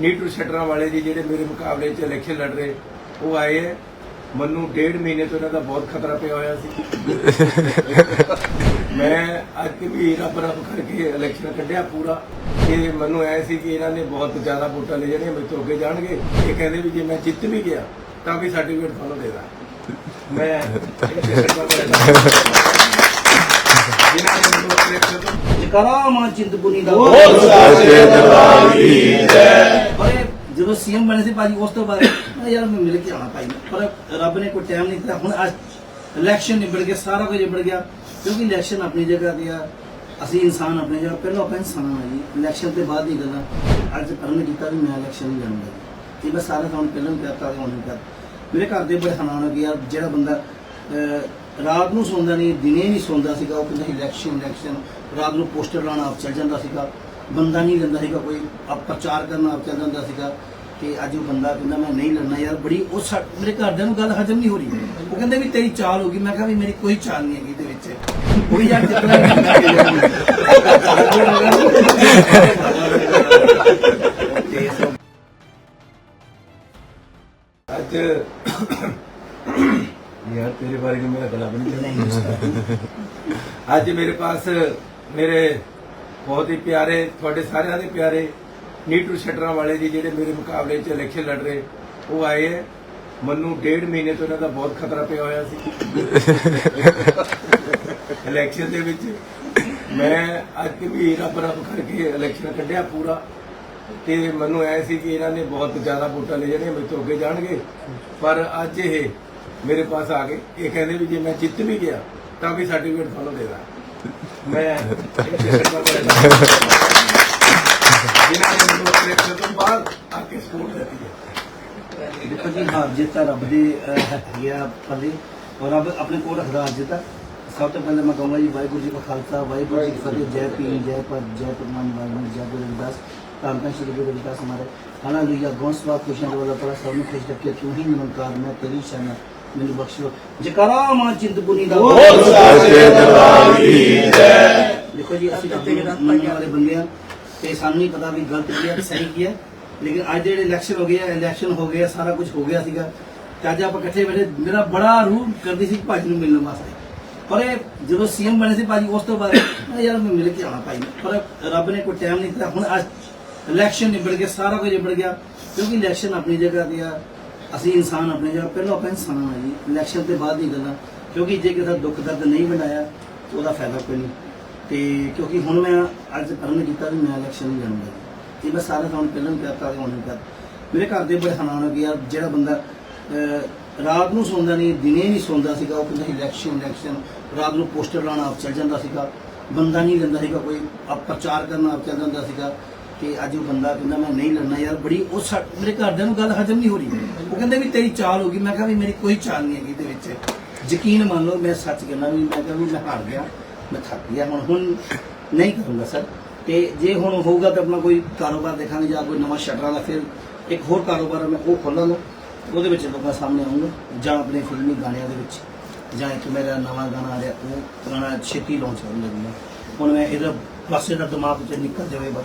ਨੀਟੂ ਸ਼ਟਰਾਂ ਵਾਲੇ ਜੀ ਜਿਹੜੇ ਮੇਰੇ ਮੁਕਾਬਲੇ 'ਚ ਇਲੈਕਸ਼ਨ ਲੜ ਰਹੇ ਉਹ ਆਏ ਹੈ। ਮੈਨੂੰ ਡੇਢ ਮਹੀਨੇ ਤੋਂ ਇਹਨਾਂ ਦਾ ਬਹੁਤ ਖਤਰਾ ਪਿਆ ਹੋਇਆ ਸੀ। ਮੈਂ ਅੱਜ ਵੀ ਰੱਬ ਰੱਬ ਕਰਕੇ ਇਲੈਕਸ਼ਨ ਕੱਢਿਆ ਪੂਰਾ। ਤੇ ਮੈਨੂੰ ਐ ਸੀ ਕਿ ਇਹਨਾਂ ਨੇ ਬਹੁਤ ਜ਼ਿਆਦਾ ਵੋਟਾਂ ਲੈ ਜਾਣੀਆਂ ਮੇਰੇ ਤੋਂ ਅੱਗੇ ਜਾਣਗੇ। ਇਹ ਕਹਿੰਦੇ ਵੀ ਜੇ ਮੈਂ ਜਿੱਤ ਵੀ ਗਿਆ ਤਾਂ ਵੀ ਸਰਟੀਫਿਕੇਟ ਤੁਹਾਨੂੰ ਦੇ ਦਾਂ ਮੈਂ ਤੋਂ ਜਕਰਾ ਮਾਂ ਚਿੰਤਪੁਰਨੀ ਦਾ ਬੋਲ ਸਾਚੇ ਦਰਬਾਰ ਕੀ ਪਰ ਜਦੋਂ ਸੀਐਮ ਬਣੇ ਸੀ ਭਾਜੀ ਉਸ ਤੋਂ ਬਾਅਦ ਯਾਰ ਮੈਂ ਮਿਲ ਕੇ ਆਣਾ ਭਾਈ। ਪਰ ਰੱਬ ਨੇ ਕੋਈ ਟਾਈਮ ਨਹੀਂ ਦਿੱਤਾ। ਹੁਣ ਅੱਜ ਇਲੈਕਸ਼ਨ ਨਿਬੜ ਗਿਆ ਸਾਰਾ ਕੁਝ ਨਿਬੜ ਗਿਆ। ਕਿਉਂਕਿ ਇਲੈਕਸ਼ਨ ਆਪਣੀ ਜਗ੍ਹਾ ਤੇ ਆ। ਅਸੀਂ ਇਨਸਾਨ ਆਪਣੀ ਜਗ੍ਹਾ। ਪਹਿਲਾਂ ਆਪਾਂ ਇਨਸਾਨ ਆ ਜੀ। ਇਲੈਕਸ਼ਨ ਤੋਂ ਬਾਅਦ ਦੀ ਗੱਲਾਂ ਅੱਜ ਕਰਨ ਕੀਤਾ ਵੀ ਮੈਂ ਇਲੈਕਸ਼ਨ ਨਹੀਂ ਲੜੂੰਗਾ ਜੀ। ਇਹ ਮੈਂ ਸਾਰਾ ਤੁਹਾਨੂੰ ਪਹਿਲਾਂ ਵੀ ਕਹਤਾ ਹੁਣ ਵੀ ਕਹਤਾ ਮੇਰੇ ਘਰ ਦੇ ਬੜੇ ਹੈਰਾਨ ਹੋ ਗਏ ਯਾਰ ਜਿਹੜਾ ਬੰਦਾ ਰਾਤ ਨੂੰ ਸੌਂਦਾ ਨਹੀਂ, ਦਿਨੇ ਨਹੀਂ ਸੌਂਦਾ ਸੀਗਾ, ਉਹ ਕਹਿੰਦਾ ਇਲੈਕਸ਼ਨ ਇਲੈਕਸ਼ਨ ਰਾਤ ਨੂੰ ਪੋਸਟਰ ਲਾਉਣਾ ਆਪ ਚੱਲ ਜਾਂਦਾ ਸੀਗਾ। ਬੰਦਾ ਨਹੀਂ ਲੈਂਦਾ ਸੀਗਾ ਕੋਈ, ਆਪ ਪ੍ਰਚਾਰ ਕਰਨਾ ਆਪ ਚੱਲ ਜਾਂਦਾ ਸੀਗਾ। ਕਿ ਅੱਜ ਉਹ ਬੰਦਾ ਕਹਿੰਦਾ, ਮੈਂ ਨਹੀਂ ਲੜਨਾ ਯਾਰ, ਬੜੀ ਉਹ ਮੇਰੇ ਘਰਦਿਆਂ ਨੂੰ ਗੱਲ ਹਜਮ ਨਹੀਂ ਹੋ ਰਹੀ। ਉਹ ਕਹਿੰਦੇ ਵੀ ਤੇਰੀ ਚਾਲ ਹੋ ਗਈ। ਮੈਂ ਕਿਹਾ ਵੀ ਮੇਰੀ ਕੋਈ ਚਾਲ ਨਹੀਂ ਹੈਗੀ ਇਹਦੇ ਵਿੱਚ। ਕੋਈ ਯਾਰ ਜਿੱਤਣਾ ਤੇ ਅੱਜ ਯਾਰ, ਤੇਰੇ ਬਾਰੇ ਕਿ ਮੇਰਾ ਗਲਾ ਬਣੀ ਨਹੀਂ ਅੱਜ ਮੇਰੇ ਪਾਸ ਮੇਰੇ ਬਹੁਤ ਹੀ ਪਿਆਰੇ, ਤੁਹਾਡੇ ਸਾਰਿਆਂ ਦੇ ਪਿਆਰੇ ਨੀਟੂ ਸ਼ਟਰਾਂ ਵਾਲੇ ਜੀ, ਜਿਹੜੇ ਮੇਰੇ ਮੁਕਾਬਲੇ 'ਚ ਇਲੈਕਸ਼ਨ ਲੜ ਰਹੇ, ਉਹ ਆਏ ਹੈ। ਮੈਨੂੰ ਡੇਢ ਮਹੀਨੇ ਤੋਂ ਇਹਨਾਂ ਦਾ ਬਹੁਤ ਖਤਰਾ ਪਿਆ ਹੋਇਆ ਸੀ। ਇਲੈਕਸ਼ਨ ਦੇ ਵਿੱਚ ਮੈਂ ਅੱਜ ਵੀ ਰੱਬ ਰੱਬ ਕਰਕੇ ਇਲੈਕਸ਼ਨ ਕੱਢਿਆ ਪੂਰਾ। ਤੇ ਮੈਨੂੰ ਐ ਸੀ ਕਿ ਇਹਨਾਂ ਨੇ ਬਹੁਤ ਜ਼ਿਆਦਾ ਵੋਟਾਂ ਲੈ ਜਾਣੀਆਂ, ਮੇਰੇ ਤੋਂ ਅੱਗੇ ਜਾਣਗੇ। ਪਰ ਅੱਜ ਇਹ ਮੇਰੇ ਪਾਸ ਆ ਗਏ ਇਹ ਕਹਿੰਦੇ ਵੀ ਜੇ ਮੈਂ ਜਿੱਤ ਵੀ ਗਿਆ ਤਾਂ ਵੀ ਸਰਟੀਫਿਕੇਟ ਤੁਹਾਨੂੰ ਦੇ ਮੈਂ ਜਿਨ੍ਹਾਂ ਨੇ ਮੈਨੂੰ ਇਲੈਕਸ਼ਨ ਤੋਂ ਬਾਅਦ ਆ ਕੇ ਸਪੋਰਟ ਦਿੱਤੀ ਹੈ ਦੇਖੋ ਜੀ ਹਾਰ ਜਿੱਤ ਤਾਂ ਰੱਬ ਦੇ ਅਹ, ਆ ਪੱਲੇ ਔਰ ਰੱਬ ਆਪਣੇ ਕੋਲ ਰੱਖਦਾ ਹਾਰ ਜਿੱਤ ਸਭ ਤੋਂ ਪਹਿਲਾਂ ਮੈਂ ਕਹਾਂਗਾ ਜੀ ਵਾਹਿਗੁਰੂ ਜੀ ਕਾ ਖਾਲਸਾ ਵਾਹਿਗੁਰੂ ਜੀ ਕੀ ਫਤਿਹ ਜੈ ਪੀਰ ਜੈ ਪਰ ਜੈ ਪਰਮਾਨ ਵਾਹਿਗੁਰੂ ਜੈ ਗੁਰੂ ਰਵਿਦਾਸ ਧੰਨ ਧੰਨ ਸ਼੍ਰੀ ਗੁਰੂ ਰਵਿਦਾਸ ਹਮਾਰੇ ਹਾਲੇਲੂਇਆ ਗੋਸਵਾ ਖੁਸ਼ੀਆਂ ਵਾਲਾ ਪੜਾ ਸਭ ਨੂੰ ਖੁਸ਼ ਰੱਖੇ ਤੂੰ ਹੀ ਨਿਰੰਕਾਰ ਮੈਂ ਤੇਰੀ ਸ਼ਰਨ ਮੈਨੂੰ ਬਖਸ਼ੋ ਜਕਰਾ ਮਾਂ ਚਿੰਤਪੁਰਨੀ ਦਾ ਬੋਲ ਸਾਚੇ ਦਰਬਾਰ ਕੀ ਦੇਖੋ ਜੀ ਅਸੀਂ ਤਾਂ ਮੰਨਣ ਵਾਲੇ ਬੰਦੇ ਆ ਤੇ ਸਾਨੂੰ ਨਹੀਂ ਪਤਾ ਵੀ ਗਲਤ ਕੀ ਹੈ ਸਹੀ ਕੀ ਹੈ ਲੇਕਿਨ ਅੱਜ ਜਿਹੜੇ ਇਲੈਕਸ਼ਨ ਹੋ ਗਏ ਆ ਇਲੈਕਸ਼ਨ ਹੋ ਗਏ ਆ ਸਾਰਾ ਕੁਝ ਹੋ ਗਿਆ ਸੀਗਾ। ਤੇ ਅੱਜ ਆਪਾਂ ਇਕੱਠੇ ਬੈਠੇ ਮੇਰਾ ਬੜਾ ਰੂਹ ਕਰਦੀ ਸੀ ਭਾਜੀ ਨੂੰ ਮਿਲਣ ਵਾਸਤੇ। ਪਰ ਇਹ ਜਦੋਂ ਸੀਐਮ ਬਣੇ ਸੀ ਭਾਜੀ ਉਸ ਤੋਂ ਬਾਅਦ ਮੈਂ ਯਾਰ ਮੈਂ ਮਿਲ ਕੇ ਆਣਾ ਭਾਈ ਪਰ ਰੱਬ ਨੇ ਕੋਈ ਟਾਈਮ ਨਹੀਂ ਦਿੱਤਾ। ਹੁਣ ਅੱਜ ਇਲੈਕਸ਼ਨ ਨਿਬੜ ਗਿਆ ਸਾਰਾ ਕੁਝ ਨਿਬੜ ਗਿਆ। ਕਿਉਂਕਿ ਇਲੈਕਸ਼ਨ ਆਪਣੀ ਜਗ੍ਹਾ ਤੇ ਆ। ਅਸੀਂ ਇਨਸਾਨ ਆਪਣੇ ਜਿਹੜਾ ਪਹਿਲਾਂ ਆਪਾਂ ਇਨਸਾਨ ਆ ਜੀ ਇਲੈਕਸ਼ਨ ਤੋਂ ਬਾਅਦ ਦੀ ਗੱਲਾਂ। ਕਿਉਂਕਿ ਜੇ ਕਿਸੇ ਦਾ ਦੁੱਖ ਦਰਦ ਨਹੀਂ ਬਣਾਇਆ, ਤੇ ਉਹਦਾ ਫਾਇਦਾ ਕੋਈ ਨਹੀਂ। ਤੇ ਕਿਉਂਕਿ ਹੁਣ ਮੈਂ ਅੱਜ ਕਰਨ ਕੀਤਾ ਵੀ ਮੈਂ ਇਲੈਕਸ਼ਨ ਨਹੀਂ ਲੜੂੰਗਾ ਜੀ। ਇਹ ਮੈਂ ਸਾਰਾ ਤੁਹਾਨੂੰ ਪਹਿਲਾਂ ਵੀ ਕਹਤਾ ਹੁਣ ਵੀ ਕਹਤਾ ਮੇਰੇ ਘਰ ਦੇ ਬੜੇ ਹੈਰਾਨ ਹੋ ਗਏ ਯਾਰ ਜਿਹੜਾ ਬੰਦਾ ਰਾਤ ਨੂੰ ਸੌਂਦਾ ਨਹੀਂ, ਦਿਨੇ ਨਹੀਂ ਸੌਂਦਾ ਸੀਗਾ, ਉਹ ਕਹਿੰਦਾ ਇਲੈਕਸ਼ਨ ਇਲੈਕਸ਼ਨ ਰਾਤ ਨੂੰ ਪੋਸਟਰ ਲਾਉਣਾ ਆਪ ਚੱਲ ਜਾਂਦਾ ਸੀਗਾ। ਬੰਦਾ ਨਹੀਂ ਲੈਂਦਾ ਸੀਗਾ ਕੋਈ, ਆਪ ਪ੍ਰਚਾਰ ਕਰਨਾ ਆਪ ਚੱਲ ਜਾਂਦਾ ਸੀਗਾ। ਕਿ ਅੱਜ ਉਹ ਬੰਦਾ ਕਹਿੰਦਾ ਮੈਂ ਨਹੀਂ ਲੜਨਾ ਯਾਰ ਬੜੀ ਉਹ ਸਾ- ਮੇਰੇ ਘਰਦਿਆਂ ਨੂੰ ਗੱਲ ਹਜਮ ਨਹੀਂ ਹੋ ਰਹੀ। ਉਹ ਕਹਿੰਦੇ ਵੀ ਤੇਰੀ ਚਾਲ ਹੋ ਗਈ। ਮੈਂ ਕਿਹਾ ਵੀ ਮੇਰੀ ਕੋਈ ਚਾਲ ਨਹੀਂ ਹੈਗੀ ਇਹਦੇ ਵਿੱਚ। ਯਕੀਨ ਮੰਨ ਲਓ ਮੈਂ ਸੱਚ ਕਹਿੰਦਾ ਵੀ ਮੈਂ ਕਿਹਾ ਵੀ ਮੈਂ ਹਾਰ ਗਿਆ। ਮੈਂ ਥੱਕ ਗਿਆ। ਹੁਣ ਹੁਣ ਨਹੀਂ ਕਰੂੰਗਾ ਸਰ। ਤੇ ਜੇ ਹੁਣ ਹੋਊਗਾ ਤਾਂ ਆਪਣਾ ਕੋਈ ਕਾਰੋਬਾਰ ਦੇਖਾਂਗੇ ਜਾਂ ਕੋਈ ਨਵਾਂ ਸ਼ਟਰਾਂ ਦਾ ਫਿਰ ਇੱਕ ਹੋਰ ਕਾਰੋਬਾਰ ਆ, ਮੈਂ ਉਹ ਖੋਲਾਂਗਾ ਉਹਦੇ ਵਿੱਚ ਲੋਕਾਂ ਸਾਹਮਣੇ ਆਉਂਗਾ ਜਾਂ ਆਪਣੇ ਫਿਲਮੀ ਗਾਣਿਆਂ ਦੇ ਵਿੱਚ। ਜਾਂ ਇੱਕ ਮੇਰਾ ਨਵਾਂ ਗਾਣਾ ਆ ਰਿਹਾ ਉਹ ਗਾਣਾ ਛੇਤੀ ਲਾਂਚ ਕਰਨ ਲੱਗੂਗਾ ਹੁਣ ਮੈਂ ਇਹਦਾ ਪਾਸੇ ਦਾ ਦਿਮਾਗ ਚ ਨਿਕਲ ਜਾਵੇ ਬਸ।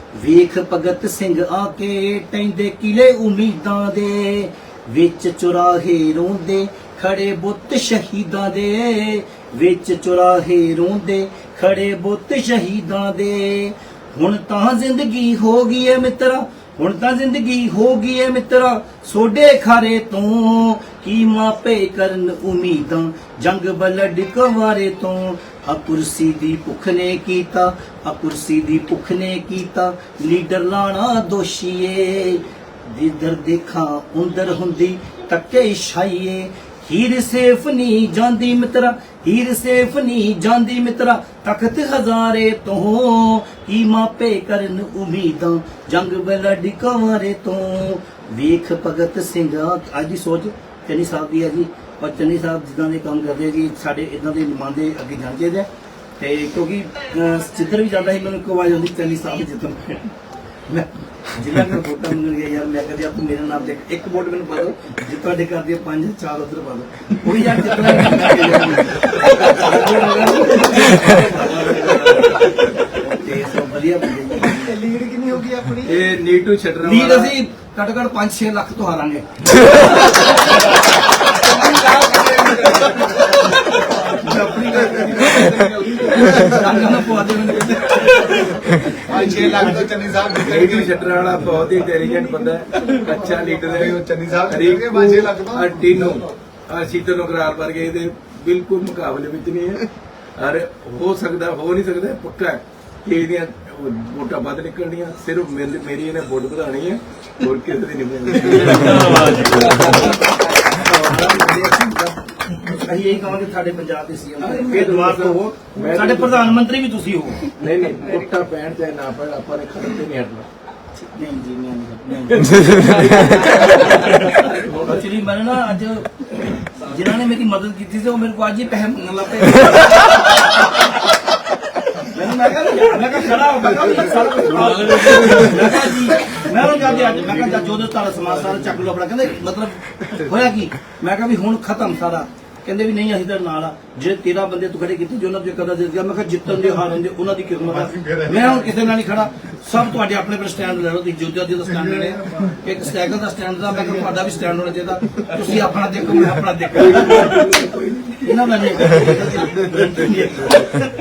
ਵੇਖ ਭਗਤ ਸਿੰਘ ਆ ਕੇ ਟੈਂਦੇ ਕਿਲੇ ਉਮੀਦਾਂ ਦੇ, ਵਿੱਚ ਚੁਰਾਹੇ ਰੋਂਦੇ, ਖੜੇ ਬੁੱਤ ਸ਼ਹੀਦਾਂ ਦੇ, ਵਿੱਚ ਚੁਰਾਹੇ ਰੋਂਦੇ, ਖੜੇ ਬੁੱਤ ਸ਼ਹੀਦਾਂ ਦੇ। ਹੁਣ ਤਾਂ ਜ਼ਿੰਦਗੀ ਹੋ ਗਈ ਏ ਮਿੱਤਰਾ ਹੁਣ ਤਾਂ ਜ਼ਿੰਦਗੀ ਹੋ ਗਈ ਏ ਮਿੱਤਰਾ। ਸੋਡੇ ਖਾਰੇ ਤੋਂ ਕੀ ਮਾਪੇ ਕਰਨ ਉਮੀਦਾਂ? ਜੰਗ ਬਲਡ ਕਵਾਰੇ ਤੋਂ। ਆ ਕੁਰਸੀ ਦੀ ਭੁੱਖ ਨੇ ਕੀਤਾ ਆ ਕੁਰਸੀ ਦੀ ਭੁੱਖ ਨੇ ਕੀਤਾ। ਲੀਡਰ ਲਾਣਾ ਦੋਸ਼ੀਏ ਜਿੱਧਰ ਦੇਖਾਂ ਉੰਦਰ ਹੁੰਦੀ ਤੱਕੇ ਛਾਈਏ। ਹੀਰ ਸੇਫ ਨਹੀਂ ਜਾਂਦੀ ਮਿੱਤਰਾ, ਹੀਰ ਸੇਫ ਨਹੀਂ ਜਾਂਦੀ ਮਿੱਤਰਾ, ਤਖਤ ਹਜ਼ਾਰੇ ਤੋਂ ਕੀ ਮਾਪੇ ਕਰਨ ਉਮੀਦਾਂ, ਜੰਗ ਬਲਡ ਕਵਾਰੇ ਤੋਂ। ਵੇਖ ਭਗਤ ਸਿੰਘ, ਅੱਜ ਦੀ ਸੋਚ ਚੰਨੀ ਸਾਹਿਬ ਦੀ ਹੈ ਜੀ ਔਰ ਚੰਨੀ ਸਾਹਿਬ ਜਿੱਦਾਂ ਦੇ ਕੰਮ ਕਰਦੇ ਆ ਜੀ, ਸਾਡੇ ਇਦਾਂ ਦੇ ਨੁਮਾਇੰਦੇ ਅੱਗੇ ਜਾਣ ਚਾਹੀਦੇ ਤੇ ਕਿਉਂਕਿ ਜਿੱਧਰ ਵੀ ਜਾਂਦਾ ਸੀ, ਮੈਨੂੰ ਇੱਕ ਆਵਾਜ਼ ਆਉਂਦੀ, ਚੰਨੀ ਸਾਹਿਬ ਜਿੱਦਾਂ ਮੈਂ ਜਿੰਨਾ ਕਰ ਵੋਟਾਂ ਮੰਗਣ ਗਿਆ ਯਾਰ ਮੈਂ ਕਹਦੇ ਆ ਤੂੰ ਮੇਰੇ ਨਾਮ ਤੇ ਇੱਕ ਵੋਟ ਮੈਨੂੰ ਪਾ ਦਿਓ ਜੇ ਤੁਹਾਡੇ ਘਰ ਪੰਜ ਚਾਰ ਉਧਰ ਪਾ ਦਿਓ। ਉਹ ਯਾਰ ਜਿੱਤਣਾ ਤੇ ਸਭ ਵਧੀਆ ਬੰਦੇ ਲੀਡ ਕਿੰਨੀ ਹੋਗੀ ਆਪਣੀ? ਇਹ ਨੀਟੂ ਛਟਰਾ ਲੀਡ ਅਸੀਂ ਘੱਟੋ ਘੱਟ 5-6 ਲੱਖ ਤੋਂ ਹਾਰਾਂਗੇ। 6 ਲੱਖ ਬਿਲਕੁਲ ਮੁਕਾਬਲੇ ਵਿੱਚ ਨਹੀਂ ਹੈ। ਸਕਦਾ ਹੋ ਨਹੀਂ ਸਕਦਾ ਪੱਕਾ ਕਿ ਇਹਦੀਆਂ ਵੋਟਾਂ ਵੱਧ ਨਿਕਲਣੀਆਂ। ਸਿਰਫ ਮੇਰੀ ਇਹਨੇ ਵੋਟ ਵਧਾਣੀ ਹੈ। ਹੋਰ ਕਿਸੇ ਦੀ ਨਹੀਂ ਅਸੀਂ ਇਹੀ ਕਹਾਂਗੇ ਸਾਡੇ ਪੰਜਾਬ ਦੇ ਸੀਐਮ ਇਹ ਹੋਵੋ। ਮੈਂ ਸਾਡੇ ਤਾਂ- ਪ੍ਰਧਾਨ ਮੰਤਰੀ ਵੀ ਤੁਸੀਂ ਹੋ ਨਹੀਂ ਨਹੀਂ ਵੋਟਾਂ ਪੈਣ ਚਾਹੇ ਨਾ ਪੈਣ ਆਪਾਂ ਨੇ ਖੜਨ ਤੇ ਨਹੀਂ ਹਟਣਾ। ਨਹੀਂ ਜੀ ਨਹੀਂ ਐਕਚੁਅਲੀ ਮੈਂ ਨਾ ਅੱਜ ਜਿਨ੍ਹਾਂ ਨੇ ਮੇਰੀ ਮਦਦ ਕੀਤੀ ਸੀ ਉਹ ਮੇਰੇ ਕੋਲ ਅੱਜ ਹੀ ਪੈਸੇ ਮੰਗਣ ਲੱਗ ਪਏ ਮੈਂ ਕਿਹਾ ਮੈਂ ਕਿਹਾ ਖੜਾ ਹੋ ਮੈਂ ਕਿਹਾ ਸਾਰਾ ਲੈ। ਮੈਂ ਜੀ ਮੈਂ ਉਹ ਜਾਂਦੇ ਅੱਜ ਮੈਂ ਕਿਹਾ ਜਾ ਜੋ ਜੋ ਤਾਰਾ ਸਾਰਾ ਚੱਕ ਲਓ ਆਪਣਾ। ਕਹਿੰਦੇ ਮਤਲਬ ਹੋਇਆ ਕੀ? ਮੈਂ ਕਿਹਾ ਵੀ ਹੁਣ ਖਤਮ ਸਾਰਾ। ਕਹਿੰਦੇ ਵੀ ਨਹੀਂ ਅਸੀਂ ਤਾਂ ਨਾਲ ਆ। ਜਿਹੜੇ 13 ਬੰਦੇ ਤੂੰ ਖੜੇ ਕੀਤੇ ਜੋ ਉਹਨਾਂ ਦੇ ਕਦਾ ਦੇ ਗਿਆ ਮੈਂ ਕਿਹਾ ਜਿੱਤਣ ਦੇ ਹਾਰਨ ਦੇ ਉਹਨਾਂ ਦੀ ਕਿਸਮਤ ਆ। ਮੈਂ ਹੁਣ ਕਿਸੇ ਨਾਲ ਨਹੀਂ ਖੜਾ। ਸਭ ਤੁਹਾਡੇ ਆਪਣੇ ਆਪਣੇ ਸਟੈਂਡ ਲੈ ਲਓ ਤੁਸੀਂ ਜੋਧਾ ਜੀ ਦਾ ਸਟੈਂਡ ਲੈਣੇ। ਇੱਕ ਸਾਈਕਲ ਦਾ ਸਟੈਂਡ ਦਾ ਮੈਂ ਕਿਹਾ ਤੁਹਾਡਾ ਵੀ ਸਟੈਂਡ ਹੋਣਾ ਚਾਹੀਦਾ। ਤੁਸੀਂ ਆਪਣਾ ਦੇਖੋ ਮੈਂ ਆਪਣਾ ਦੇਖੋ। ਇਹਨਾਂ ਦਾ ਨਹੀਂ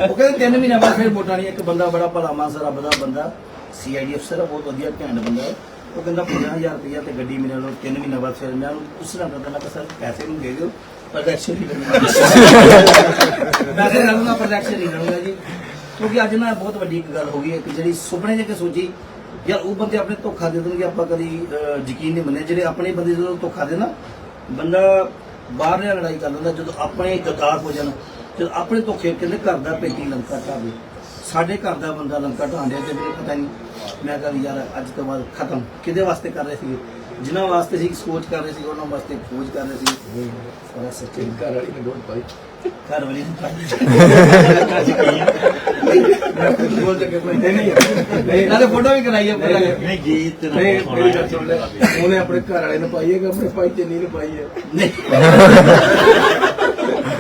ਉਹ ਕਹਿੰਦੇ ਤਿੰਨ ਮਹੀਨੇ ਬਾਅਦ ਫਿਰ ਵੋਟਾਂ ਨਹੀਂ ਇੱਕ ਬੰਦਾ ਬੜਾ ਭਲਾ ਮਾਨਸਾ ਰੱਬ ਦਾ ਬੰਦਾ। ਸੀਆਈਡੀ ਅਫਸਰ ਆ ਬਹੁਤ ਵਧੀਆ ਘੈਂਟ ਬੰਦਾ ਹੈ। ਉਹ ਕਹਿੰਦਾ 50000 ਰੁਪਇਆ ਤੇ ਗੱਡੀ ਮੇਰੇ ਨਾਲ ਤਿੰਨ ਮਹੀਨੇ ਬਾਅਦ ਫਿਰ ਮੈਂ ਉਸ ਤਰ੍ਹਾਂ ਕਰਦਾ ਮੈਂ ਕਿਹਾ ਸਰ ਪੈਸੇ ਨੂੰ ਦੇ ਦਿਓ। ਕਰੂੰਗਾ। ਜੀ। ਕਿਉਂਕਿ ਅੱਜ ਨਾ ਬਹੁਤ ਵੱਡੀ ਇੱਕ ਗੱਲ ਹੋ ਗਈ ਹੈ ਕਿ ਜਿਹੜੀ ਸੁਪਨੇ ਜੇ ਕੇ ਸੋਚੀ ਯਾਰ ਉਹ ਬੰਦੇ ਆਪਣੇ ਧੋਖਾ ਦੇ ਦੇਣਗੇ ਆਪਾਂ ਕਦੀ ਯਕੀਨ ਨਹੀਂ ਮੰਨਿਆ। ਜਿਹੜੇ ਆਪਣੇ ਬੰਦੇ ਜਦੋਂ ਧੋਖਾ ਦੇ ਨਾ ਬੰਦਾ ਬਾਹਰ ਨਾਲ ਲੜਾਈ ਕਰ ਲੈਂਦਾ ਜਦੋਂ ਆਪਣੇ ਗਦਾਰ ਹੋ ਜਾਣ ਜਦੋਂ ਆਪਣੇ ਧੋਖੇ ਕਹਿੰਦੇ ਘਰ ਦਾ ਪੇਟੀ ਲੰਕਾ ਢਾਵੇ। ਸਾਡੇ ਘਰ ਦਾ ਬੰਦਾ ਲੰਕਾ ਢਾਂਡਿਆ ਤੇ ਮੈਨੂੰ ਪਤਾ ਨਹੀਂ ਮੈਂ ਕਿਹਾ ਵੀ ਯਾਰ ਅੱਜ ਤੋਂ ਬਾਅਦ ਖਤਮ। ਕਿਹਦੇ ਵਾਸਤੇ ਕਰ ਰਹੇ ਸੀ ਜਿਨ੍ਹਾਂ ਵਾਸਤੇ ਸੀ ਸੋਚ ਕਰ ਰਹੇ ਸੀ ਉਹਨਾਂ ਵਾਸਤੇ ਖੋਜ ਕਰ ਰਹੇ ਸੀ। ਸਾਰਾ ਸੱਚੇ ਘਰ ਵਾਲੀ ਨੇ ਵੋਟ ਪਾਈ ਘਰ ਵਾਲੀ ਨੂੰ ਬੋਲ ਕੇ ਕੋਈ ਨਹੀਂ। ਨਹੀਂ ਨਾਲੇ ਫੋਟੋ ਵੀ ਕਰਾਈ ਆਪਾਂ ਨਹੀਂ, ਗੀਤ ਨਹੀਂ ਗੱਲ ਉਹਨੇ ਆਪਣੇ ਘਰ ਵਾਲੇ ਨੂੰ ਪਾਈ ਹੈ ਆਪਣੇ ਭਾਈ ਚੰਨੀ ਨੂੰ ਪਾਈ ਹੈ? ਨਹੀਂ।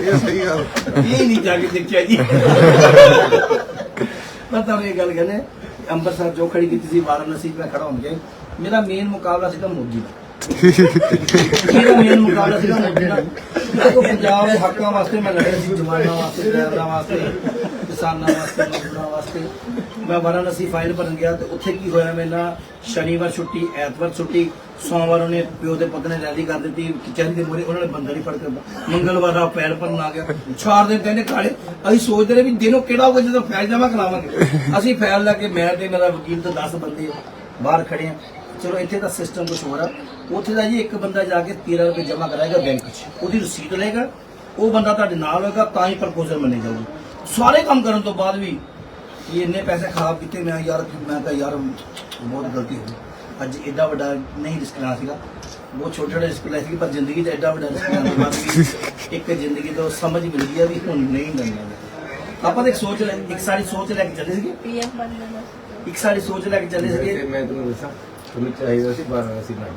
ਇਹ ਸਹੀ ਗੱਲ। ਇਹ ਨਹੀਂ ਜਾ ਕੇ ਦੇਖਿਆ ਜੀ। ਮੈਂ ਤੁਹਾਨੂੰ ਇਹ ਗੱਲ ਕਹਿੰਦੇ ਅੰਮ੍ਰਿਤਸਰ ਜੋ ਖੜੀ ਕੀਤੀ ਸੀ ਵਾਰਾਣਸੀ ਮੈਂ ਖੜਾ ਹੋਣ ਗਿਆ ਮੇਰਾ ਮੇਨ ਮੁਕਾਬਲਾ ਸੀਗਾ ਮੋਦੀ ਦਾ। ਮੇਰਾ ਮੇਨ ਮੁਕਾਬਲਾ ਸੀਗਾ ਮੋਦੀ ਦਾ। ਦੇਖੋ ਪੰਜਾਬ ਦੇ ਹੱਕਾਂ ਵਾਸਤੇ ਮੈਂ ਲੜਿਆ ਸੀ, ਜਵਾਨਾਂ ਵਾਸਤੇ ਡਰਾਈਵਰਾਂ ਵਾਸਤੇ, ਕਿਸਾਨਾਂ ਵਾਸਤੇ, ਮਜ਼ਦੂਰਾਂ ਵਾਸਤੇ। ਮੈਂ ਵਾਰਾਣਸੀ ਫਾਈਲ ਭਰਨ ਗਿਆ ਤੇ ਉੱਥੇ ਕੀ ਹੋਇਆ ਮੇਰੇ ਸ਼ਨੀਵਾਰ ਛੁੱਟੀ, ਐਤਵਾਰ ਛੁੱਟੀ, ਸੋਮਵਾਰ ਉਹਨੇ ਪਿਓ ਦੇ ਪੁੱਤ ਨੇ ਰੈਲੀ ਕਰ ਦਿੱਤੀ ਕਚਹਿਰੀ ਦੇ ਮੂਹਰੇ ਉਹਨਾਂ ਨੇ ਬੰਦਾ ਨਹੀਂ ਫੜ ਕੇ ਮੰਗਲਵਾਰ ਆ ਪੈਰ ਭਰਨ ਆ ਗਿਆ। ਚਾਰ ਦਿਨ ਕਹਿੰਦੇ, ਕਾਲੇ, ਅਸੀਂ ਸੋਚਦੇ ਰਹੇ ਵੀ ਦਿਨੋਂ ਕਿਹੜਾ ਹੋਊਗਾ ਜਦੋਂ ਫੈਲ ਜਮਾ ਕਰਾਵਾਂਗੇ ਅਸੀਂ ਫੈਲ ਲਾ ਕੇ ਮੈਂ ਤੇ ਮੇਰਾ ਵਕੀਲ ਤੇ 10 ਬੰਦੇ ਬਾਹਰ ਖੜੇ ਆ। ਚਲੋ ਇੱਥੇ ਦਾ ਸਿਸਟਮ ਕੁਝ ਹੋਰ ਆ। ਉੱਥੇ ਦਾ ਜੀ ਇੱਕ ਬੰਦਾ ਜਾ ਕੇ 13 ਰੁਪਏ ਜਮਾ ਕਰਾਏਗਾ ਬੈਂਕ 'ਚ। ਉਹਦੀ ਰਸੀਦ ਲਏਗਾ ਉਹ ਬੰਦਾ ਤੁਹਾਡੇ ਨਾਲ ਹੋਏਗਾ ਤਾਂ ਹੀ ਪ੍ਰਪੋਜ਼ਲ ਮੰਨੇ ਜਾਊਗੀ। ਸਾਰੇ ਕੰਮ ਕਰਨ ਤੋਂ ਬਾਅਦ ਵੀ ਇਹ ਇੰਨੇ ਪੈਸੇ ਖਰਾਬ ਕੀਤੇ ਮੈਂ ਯਾਰ ਮੈਂ ਤਾਂ ਯਾਰ ਬਹੁਤ ਗਲਤੀ ਹੋ ਗਈ। ਅੱਜ ਐਡਾ ਵੱਡਾ ਨਹੀਂ ਰਿਸਕ ਲੈਣਾ ਸੀਗਾ। ਬਹੁਤ ਛੋਟਾ ਰਿਸਕ ਲਿਆ ਸੀ ਪਰ ਜ਼ਿੰਦਗੀ 'ਚ ਐਡਾ ਵੱਡਾ ਰਿਸਕ ਲੈਣ ਤੋਂ ਬਾਅਦ ਵੀ ਇੱਕ ਜ਼ਿੰਦਗੀ ਤੋਂ ਸਮਝ ਮਿਲ ਗਈ ਆ ਵੀ ਹੁਣ ਨਹੀਂ ਲੈਣਾ ਆਪਾਂ ਤਾਂ ਇੱਕ ਸੋਚ ਲੈ ਇੱਕ ਸਾਡੀ ਸੋਚ ਲੈ ਕੇ ਚੱਲੇ ਸੀਗੇ। ਪੀਐਮ ਬਣ ਇੱਕ ਸਾਡੀ ਸੋਚ ਲੈ ਕੇ ਚੱਲੇ ਸੀਗੇ। ਮੈਂ ਤੁਹਾਨੂੰ ਦੱਸਾਂ ਤੁਹਾਨੂੰ ਚਾਹੀਦਾ ਸੀ ਵਾਰਾਣਸੀ ਨਾਲ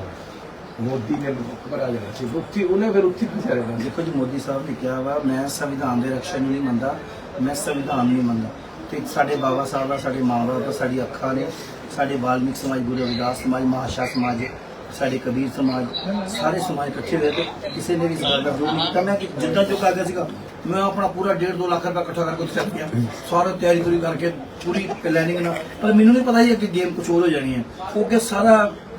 ਮੋਦੀ ਨੇ ਭਰਾ ਦੇਣਾ ਸੀ। ਉੱਥੇ ਉਹਨੇ ਫਿਰ ਉੱਥੇ ਫਸਿਆ ਰਹਿਣਾ ਸੀ? ਦੇਖੋ ਜੀ, ਮੋਦੀ ਸਾਹਿਬ ਨੇ ਕਿਹਾ ਵਾ, ਮੈਂ ਸੰਵਿਧਾਨ ਦੇ ਰਕਸ਼ਾ ਨੂੰ ਨਹੀਂ ਮੰਨਦਾ, ਮੈਂ ਸੰਵਿਧਾਨ ਨਹੀਂ ਮੰਨਦਾ। ਤੇ ਸਾਡੇ ਬਾਬਾ ਸਾਹਿਬ ਦਾ ਸਾਡੇ ਮਾਂ ਬਾਪ ਦਾ ਸਾਡੀ ਅੱਖਾਂ ਨੇ, ਸਾਡੇ ਵਾਲਮੀਕ ਸਮਾਜ, ਗੁਰੂ ਰਵਿਦਾਸ ਸਮਾਜ, ਮਹਾਸ਼ਾ ਸਮਾਜ ਸਾਡੇ ਕਬੀਰ ਸਮਾਜ, ਸਾਰੇ ਸਮਾਜ ਇਕੱਠੇ ਹੋਏ ਤੇ ਕਿਸੇ ਨੇ ਵੀ ਸਾਡਾ ਵਿਰੋਧ ਨਹੀਂ ਕੀਤਾ। ਮੈਂ ਕਿ ਜਿੱਦਾਂ ਜੋ ਕਾਗਜ਼ ਸੀਗਾ, ਮੈਂ ਆਪਣਾ ਪੂਰਾ 1.5 2 ਲੱਖ ਰੁਪਏ ਇਕੱਠਾ ਕਰਕੇ ਉੱਥੇ ਗਿਆ ਸਾਰਾ ਤਿਆਰੀ ਤੁਰੀ ਕਰਕੇ, ਪੂਰੀ ਪਲੈਨਿੰਗ ਨਾਲ। ਪਰ ਮੈਨੂੰ ਨਹੀਂ ਪਤਾ ਸੀ ਕਿ ਗੇਮ ਕੁਝ ਹੋਰ ਹੋ ਜਾਣੀ ਹੈ। ਕਿਉਂਕਿ ਸਾਰਾ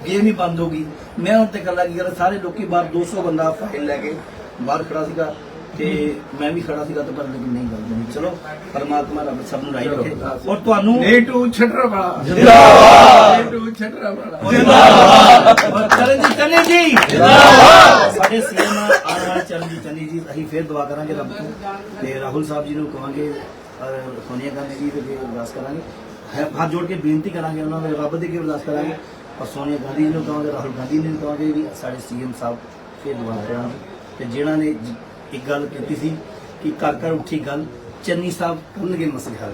ਗੇਮ ਹੀ ਬੰਦ ਹੋ ਗਈ। ਮੈਂ ਹੁਣ ਗੱਲਾਂ ਕੀ ਕਰ, ਸਾਰੇ ਲੋਕੀ ਬਾਹਰ 200 ਬੰਦਾ ਫਾਈਲ ਲੈ ਕੇ ਬਾਹਰ ਖੜਾ ਸੀਗਾ। ਤੇ ਮੈਂ ਵੀ ਖੜਾ ਸੀਗਾ ਤੇ ਪਰ ਲੇਕਿਨ ਨਹੀਂ ਗੱਲ ਬਣੀ। ਚਲੋ ਪਰਮਾਤਮਾ ਰੱਬ ਸਭ ਨੂੰ ਰਾਈ ਰੱਖੇ। ਔਰ ਤੁਹਾਨੂੰ ਨੀਟੂ ਛਟਰਾ ਵਾਲਾ ਜਿੰਦਾਬਾਦ! ਨੀਟੂ ਛਟਰਾ ਵਾਲਾ ਔਰ ਚਰਨਜੀਤ ਚੰਨੀ ਜੀ। ਸਾਡੇ ਸੀਐਮ ਆਉਣ ਵਾਲੇ ਚਰਨਜੀਤ ਚੰਨੀ ਜੀ ਅਸੀਂ ਫੇਰ ਦੁਆ ਕਰਾਂਗੇ ਰੱਬ ਤੋਂ। ਤੇ ਰਾਹੁਲ ਸਾਹਿਬ ਜੀ ਨੂੰ ਕਹਾਂਗੇ ਔਰ ਸੋਨੀਆ ਗਾਂਧੀ ਜੀ ਦੇ ਅੱਗੇ ਅਰਦਾਸ ਕਰਾਂਗੇ। ਹੱਥ ਜੋੜ ਕੇ ਬੇਨਤੀ ਕਰਾਂਗੇ ਉਹਨਾਂ ਦੇ ਰੱਬ ਦੇ ਅੱਗੇ ਅਰਦਾਸ ਕਰਾਂਗੇ। ਪਰ ਸੋਨੀਆ ਗਾਂਧੀ ਜੀ ਨੂੰ ਕਹਾਂਗੇ ਰਾਹੁਲ ਗਾਂਧੀ ਜੀ ਨੂੰ ਕਹਾਂਗੇ ਵੀ ਸਾਡੇ ਸੀਐਮ ਸਾਹਿਬ ਫਿਰ ਦੁਬਾਰਾ ਰਹਿਣਾ ਤੇ ਜਿਨ੍ਹਾਂ ਨੇ ਜ- ਇੱਕ ਗੱਲ ਕੀਤੀ ਸੀ ਕਿ ਘਰ ਘਰ ਉੱਠੀ ਗੱਲ ਚੰਨੀ ਸਾਹਿਬ ਕਰਨਗੇ ਮਸਲੇ ਹੱਲ।